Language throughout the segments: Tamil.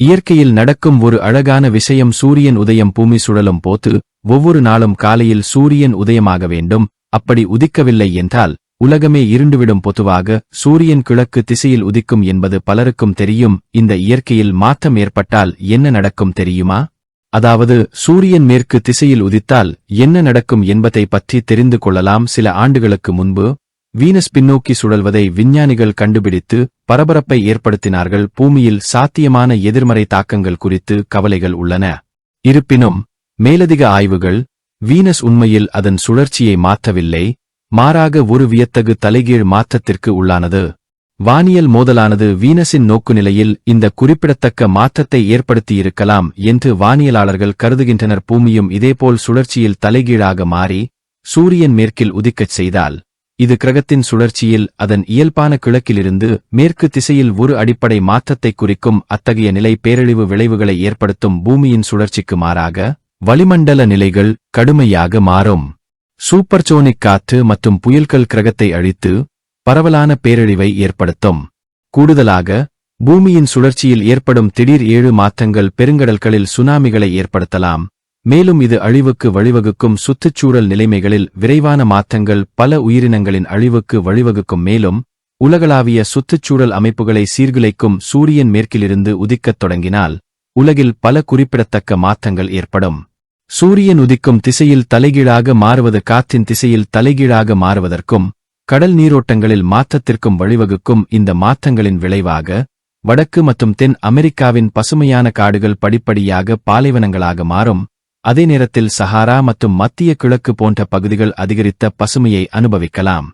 இயற்கையில் நடக்கும் ஒரு அழகான விஷயம் சூரியன் உதயம் பூமி சுழலும் போது ஒவ்வொரு நாளும் காலையில் சூரியன் உதயமாக வேண்டும். அப்படி உதிக்கவில்லை என்றால் உலகமே இருண்டுவிடும் பொதுவாக சூரியன் கிழக்கு திசையில் உதிக்கும் என்பது பலருக்கும் தெரியும். இந்த இயற்கையில் மாற்றம் ஏற்பட்டால் என்ன நடக்கும் தெரியுமா? அதாவது சூரியன் மேற்கு திசையில் உதித்தால் என்ன நடக்கும் என்பதை பற்றி தெரிந்து கொள்ளலாம் சில ஆண்டுகளுக்கு முன்பு. வீனஸ் பின்னோக்கி சுழல்வதை விஞ்ஞானிகள் கண்டுபிடித்து பரபரப்பை ஏற்படுத்தினார்கள். பூமியில் சாத்தியமான எதிர்மறை தாக்கங்கள் குறித்து கவலைகள் உள்ளன. இருப்பினும் மேலதிக ஆய்வுகள் வீனஸ் உண்மையில் அதன் சுழற்சியை மாற்றவில்லை. மாறாக ஒரு வியத்தகு தலைகீழ் மாற்றத்திற்கு உள்ளானது. வானியல் மோதலானது வீனஸின் நோக்குநிலையில் இந்த குறிப்பிடத்தக்க மாற்றத்தை ஏற்படுத்தியிருக்கலாம் என்று வானியலாளர்கள் கருதுகின்றனர். பூமியும் இதேபோல் சுழற்சியில் தலைகீழாக மாறி சூரியன் மேற்கில் உதிக்கச் செய்தால் இது கிரகத்தின் சுழற்சியில் அதன் இயல்பான கிழக்கிலிருந்து மேற்கு திசையில் ஒரு அடிப்படை மாற்றத்தை குறிக்கும் அத்தகைய நிலை பேரழிவு விளைவுகளை ஏற்படுத்தும் பூமியின் சுழற்சிக்கு மாறாக வளிமண்டல நிலைகள் கடுமையாக மாறும். சூப்பர்சோனிக் காற்று மற்றும் புயல்கள் கிரகத்தை அழித்து பரவலான பேரழிவை ஏற்படுத்தும். கூடுதலாக பூமியின் சுழற்சியில் ஏற்படும் திடீர் ஏழு மாற்றங்கள் பெருங்கடல்களில் சுனாமிகளை ஏற்படுத்தலாம். மேலும் இது அழிவுக்கு வழிவகுக்கும் சுற்றுச்சூழல் நிலைமைகளில் விரைவான மாற்றங்கள் பல உயிரினங்களின் அழிவுக்கு வழிவகுக்கும் மேலும் உலகளாவிய சுற்றுச்சூழல் அமைப்புகளை சீர்குலைக்கும் சூரியன் மேற்கிலிருந்து உதிக்கத் தொடங்கினால் உலகில் பல குறிப்பிடத்தக்க மாற்றங்கள் ஏற்படும். சூரியன் உதிக்கும் திசையில் தலைகீழாக மாறுவது காற்றின் திசையில் தலைகீழாக மாறுவதற்கும் கடல் நீரோட்டங்களில் மாற்றத்திற்கும் வழிவகுக்கும் இந்த மாற்றங்களின் விளைவாக வடக்கு மற்றும் தென் அமெரிக்காவின் பசுமையான காடுகள் படிப்படியாக பாலைவனங்களாக மாறும். அதே நேரத்தில் சஹாரா மற்றும் மத்திய கிழக்கு போன்ற பகுதிகள் அதிகரித்த பசுமையை அனுபவிக்கலாம்.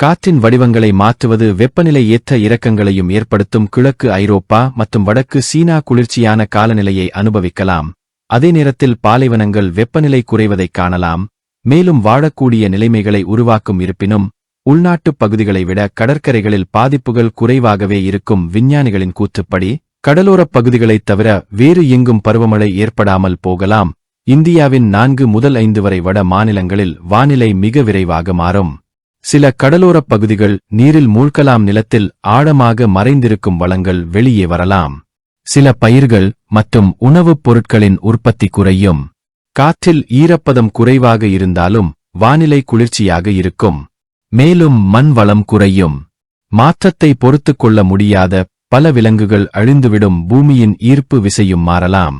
காற்றின் வடிவங்களை மாற்றுவது வெப்பநிலை ஏற்ற இறக்கங்களையும் ஏற்படுத்தும் கிழக்கு ஐரோப்பா மற்றும் வடக்கு சீனா குளிர்ச்சியான காலநிலையை அனுபவிக்கலாம். அதே நேரத்தில் பாலைவனங்கள் வெப்பநிலை குறைவதைக் காணலாம். மேலும் வாழக்கூடிய நிலைமைகளை உருவாக்கும் இருப்பினும் உள்நாட்டுப் பகுதிகளை விட கடற்கரைகளில் பாதிப்புகள் குறைவாகவே இருக்கும் விஞ்ஞானிகளின் கூற்றுப்படி கடலோரப் பகுதிகளைத் தவிர வேறு எங்கும் பருவமழை ஏற்படாமல் போகலாம். இந்தியாவின் நான்கு முதல் ஐந்து வரை வட மாநிலங்களில் வானிலை மிக விரைவாக மாறும். சில கடலோரப் பகுதிகள் நீரில் மூழ்கலாம் நிலத்தில் ஆழமாக மறைந்திருக்கும் வளங்கள் வெளியே வரலாம். சில பயிர்கள் மற்றும் உணவுப் பொருட்களின் உற்பத்தி குறையும். காற்றில் ஈரப்பதம் குறைவாக இருந்தாலும் வானிலை குளிர்ச்சியாக இருக்கும். மேலும் மண் வளம் குறையும். மாற்றத்தை பொறுத்துக்கொள்ள முடியாத பல விலங்குகள் அழிந்துவிடும் பூமியின் ஈர்ப்பு விசையும் மாறலாம்.